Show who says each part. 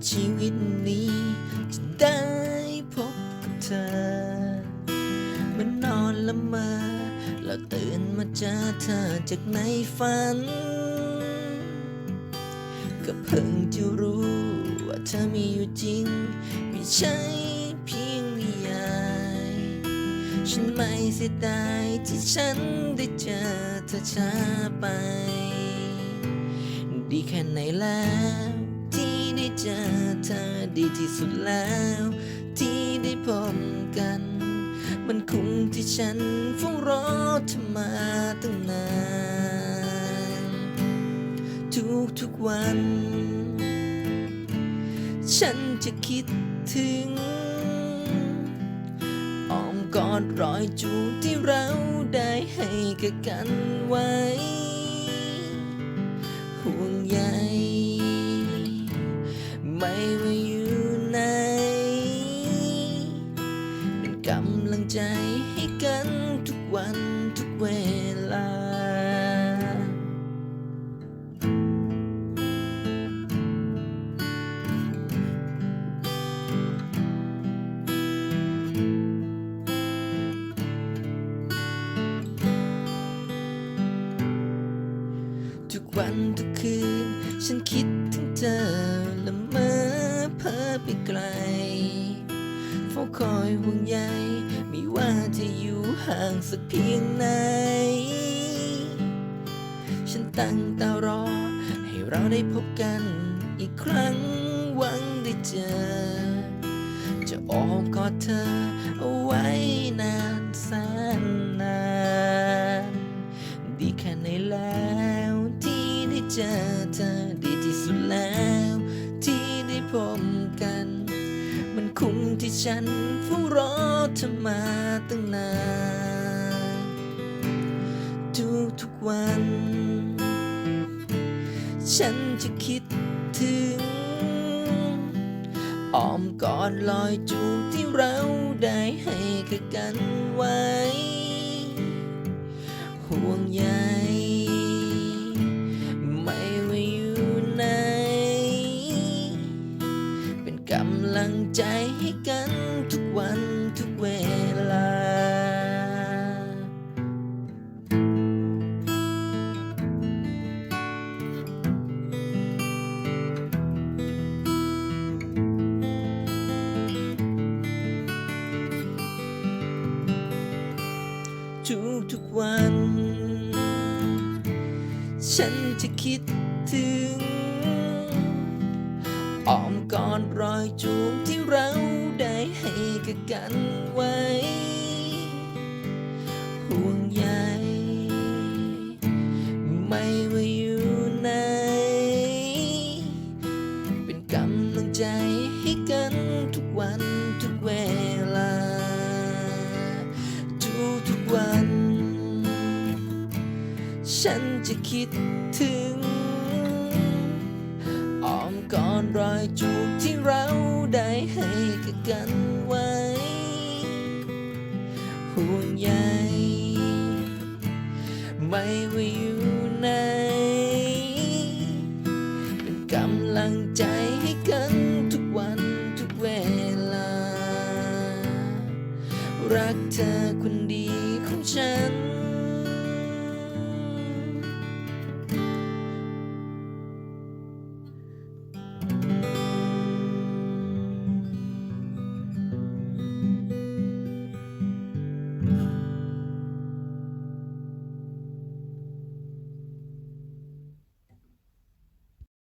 Speaker 1: ่ชีวิตนี้ จะได้พบกับเธอ มันนอนละเมอแล้วตื่นมาเจอเธอจากในฝัน ก็เพิ่งจะรู้ว่าเธอมีอยู่จริง ไม่ใช่เพียงนิยายฉันไม่เสียดายที่ฉันได้เจอเธอช้าไป ดีแค่ไหนแล้ว เจอเธอดีที่สุดแล้ว ที่ได้พบกัน มันคุ้มที่ฉันเฝ้ารอเธอมาตั้งนาน ทุกทุกๆวัน ฉันจะคิดถึงอ้อมกอดรอยจูบที่เราได้ให้กับกันไว้ ห่วงใย ว่าอยู่ไหน เป็นกำลังใจให้กันทุกวันทุกเวลา ทุกวันทุกคืน ฉันคิดถึงเธอละเมอเพ้อไปไกลเฝ้าคอยห่วงใยไม่ว่าจะอยู่ห่างสักเพียงไหน ฉันตั้งตารอ ให้เราได้พบกันอีกครั้งหวังได้เจอ จะโอบกอดเธอ ที่ฉันเฝ้ารอเธอมาตั้งนานทุกทุกวัน ฉันจะคิดถึงอ้อมกอดลอยจูบที่เราได้ให้กับกันไว้ ห่วงใย ใจให้กันทุกวันทุกเวลา ทุกทุกๆวัน ฉันจะคิดถึง อ้อมกอดรอยจูบที่เราได้ให้กับกันไว้ห่วงใยไม่ว่าอยู่ไหนเป็นกำลังใจให้กันทุกวันทุกเวลา ทุกทุกๆวัน ฉันจะคิดถึง อยจูบที่เราได้ให้กักันไว้ ห่วงใยไม่ว่าอยู่ไหนเป็นกำลังใจให้กันทุกวันทุกเวลา รักเธอคนดีของฉัน